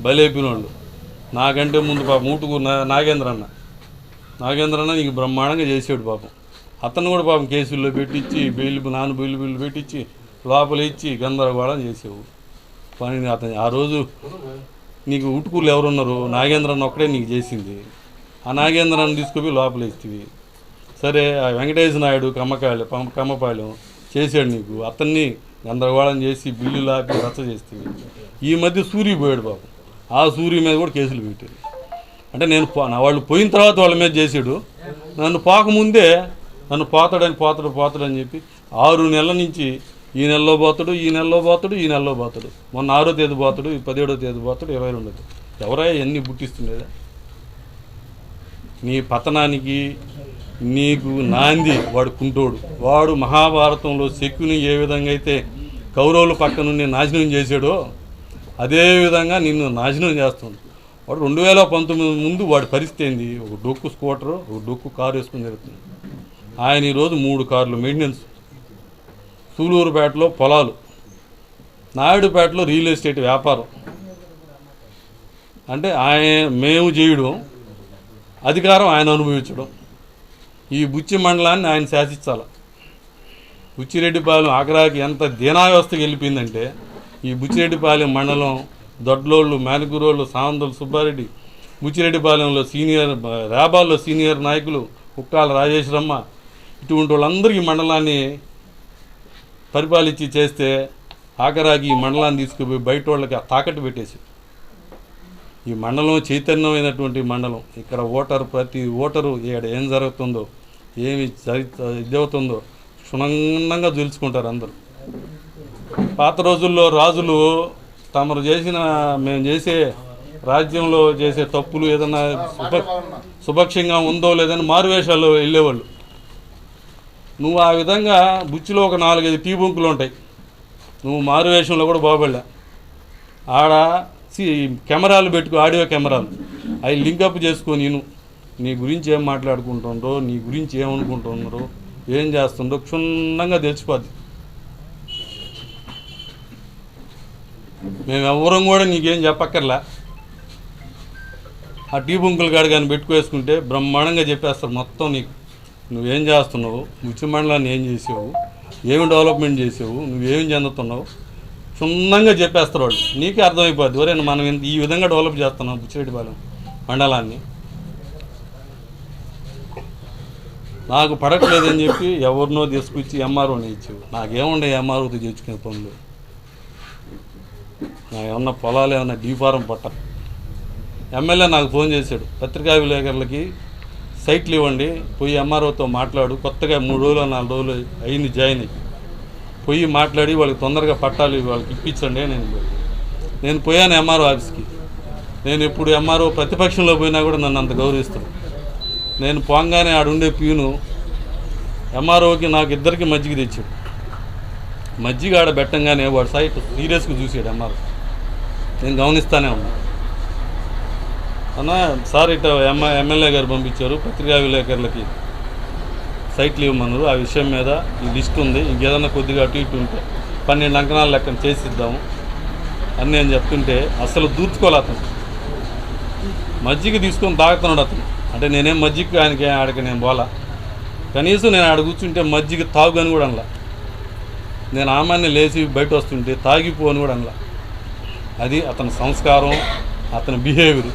బలేపినోళ్ళు నాకంటే ముందు పాపం ఊటుకు నా నాగేంద్ర అన్న. నాగేంద్ర అన్న నీకు బ్రహ్మాండంగా చేసాడు పాపం. అతను కూడా పాపం కేసుల్లో పెట్టించి బెయిల్ నాన్న బెయిల్ బిల్లు పెట్టించి లోపల ఇచ్చి గందరగోళం చేసేవు పని అతను ఆ రోజు నీకు ఉటుకులు ఎవరున్నారు? నాగేంద్రన్ ఒక్కడే నీకు చేసింది. ఆ నాగేంద్రాన్ని తీసుకుపోయి లోపల ఇస్తుంది సరే ఆ వెంకటేశ్వర నాయుడు కమ్మకాయలు పం- కమ్మపాలెం చేశాడు నీకు. అతన్ని గందరగోళం చేసి బిల్లు లాపి రచ్చ చేస్తుంది ఈ మధ్య సూర్య పోయాడు పాపం. ఆ సూర్య మీద కూడా కేసులు పెట్టారు. అంటే నేను వాళ్ళు పోయిన తర్వాత వాళ్ళ మీద చేసాడు నన్ను పోకముందే నన్ను పోతాడని పోతాడు పోతాడని చెప్పి ఆరు నెలల నుంచి ఈ నెలలో పోతాడు ఈ నెలలో పోతాడు ఈ నెలలో పోతాడు. మొన్న ఆరో తేదీ పోతాడు ఈ పదిహేడో తేదీ పోతాడు ఇరవై రెండో తేదీ. ఎవరా ఎన్ని పుట్టిస్తుండేదా నీ పతనానికి నీకు నాంది వాడు కుంటోడు. వాడు మహాభారతంలో శకుని ఏ విధంగా అయితే కౌరవుల పక్కనుండి నాశనం చేశాడో అదేవిధంగా నిన్ను నాశనం చేస్తుంది. వాడు రెండు వేల పంతొమ్మిది ముందు వాడి పరిస్థితి ఏంది? ఒక డొక్కు స్కూటర్ ఒక డొక్కు కారు వేసుకుని జరుగుతుంది ఆయన ఈరోజు మూడు కార్లు మెయింటెనెన్స్. సూలూరుపేటలో పొలాలు. నాయుడుపేటలో రియల్ ఎస్టేట్ వ్యాపారం. అంటే ఆయన మేము చేయడం అధికారం ఆయన అనుభవించడం. ఈ బుచ్చి మండలాన్ని ఆయన శాసించాల. బుచ్చిరెడ్డిపాలెం ఆగ్రాకి ఎంత దీనావ్యవస్థకి వెళ్ళిపోయిందంటే ఈ బుచ్చిరెడ్డిపాలెం మండలం దొడ్లోళ్ళు మేనగురోళ్ళు సామంతులు సుబ్బారెడ్డి బుచ్చిరెడ్డిపాలెంలో సీనియర్ రాబాల్లో సీనియర్ నాయకులు ఉక్కాల రాజేశ్వరమ్మ. ఇటువంటి వాళ్ళందరికీ ఈ మండలాన్ని పరిపాలించి చేస్తే ఆఖరాకి ఈ మండలాన్ని తీసుకుపోయి బయట వాళ్ళకి ఆ తాకట్టు పెట్టేసి ఈ మండలం చైతన్యమైనటువంటి మండలం. ఇక్కడ ఓటరు ప్రతి ఓటరు ఇక్కడ ఏం జరుగుతుందో ఏమి జరి అవుతుందో క్షుణ్ణంగా తెలుసుకుంటారు అందరూ. పాత రోజుల్లో రాజులు తమరు చేసిన మేము చేసే రాజ్యంలో చేసే తప్పులు ఏదైనా సుభ సుభక్షంగా ఉందో లేదని మారువేషాల్లో వెళ్ళేవాళ్ళు. నువ్వు ఆ విధంగా బుచ్చిలో ఒక నాలుగైదు టీ బొంకులు ఉంటాయి. నువ్వు మారువేషంలో కూడా బాగుపడలే ఆడ సి కెమెరాలు పెట్టుకో ఆడియో కెమెరాలు. అవి లింకప్ చేసుకొని నేను. నీ గురించి ఏం మాట్లాడుకుంటుండ్రో నీ గురించి ఏమనుకుంటున్నారో ఏం చేస్తుండో క్షుణ్ణంగా తెలిసిపోద్ది. మేము కూడా నీకేం చెప్పక్కర్లే. ఆ టీ బుంకులు కాడ కానీ పెట్టుకోవేసుకుంటే బ్రహ్మాండంగా చెప్పేస్తారు మొత్తం నీకు. నువ్వేం చేస్తున్నావు? ముచ్చి మండలాన్ని ఏం చేసావు? ఏమి డెవలప్మెంట్ చేసావు? నువ్వేం చెందుతున్నావు? క్షుణ్ణంగా చెప్పేస్తారు వాళ్ళు. నీకే అర్థమైపోద్ది. ఒరే మనం ఈ విధంగా డెవలప్ చేస్తున్నాం బుచ్చిరెడ్డిపాలెం మండలాన్ని. నాకు పడట్లేదని చెప్పి ఎవరినో తీసుకొచ్చి ఎంఆర్ఓని ఇచ్చావు. నాకేముండే ఎంఆర్ఓతో చేర్చుకునే పనులు? ఏమన్నా పొలాలు ఏమన్నా డీఫారం పట్ట. ఎమ్మెల్యే నాకు ఫోన్ చేశాడు. పత్రికా విలేకరులకి సైట్లు ఇవ్వండి పోయి ఎంఆర్ఓతో మాట్లాడు. కొత్తగా మూడు రోజులు నాలుగు రోజులు అయింది జాయిన్ అయ్యి. పోయి మాట్లాడి వాళ్ళకి తొందరగా పట్టాలి వాళ్ళకి ఇప్పించండి నేను నేను పోయాను ఎంఆర్ఓ ఆఫీస్కి. నేను ఇప్పుడు ఎంఆర్ఓ ప్రతిపక్షంలో పోయినా కూడా నన్ను అంత గౌరవిస్తాను నేను పోగానే ఆడుండే ప్యూను ఎంఆర్ఓకి నాకు ఇద్దరికి మజ్జిగ తెచ్చాడు. మజ్జిగ ఆడ పెట్టంగానే వాడు సైట్ సీరియస్గా చూసాడు ఎంఆర్ఓ. నేను గమనిస్తానే ఉన్నా. అన్న సార్ ఇట ఎమ్మ ఎమ్మెల్యే గారు పంపించారు పత్రికా విలేకరులకి సైట్లు ఇవ్వమన్నారు ఆ విషయం మీద ఈ లిస్ట్ ఉంది. ఇంకేదన్నా కొద్దిగా అటు ఇటు ఉంటే పన్నెండు అంకణాలు లెక్కన చేసిద్దాము. అని నేను చెప్తుంటే అసలు దూర్చుకోలే అతను. మజ్జిగ తీసుకొని తాగుతున్నాడు అతను. అంటే నేనేం మజ్జిగ ఆయనకి ఆడకి నేను పోలా. కనీసం నేను ఆడ కూర్చుంటే మజ్జిగ తాగు అని కూడా అనలా. నేను ఆమాన్ని లేచి బయట వస్తుంటే తాగిపో అని కూడా అనలా. అది అతని సంస్కారం అతని బిహేవియర్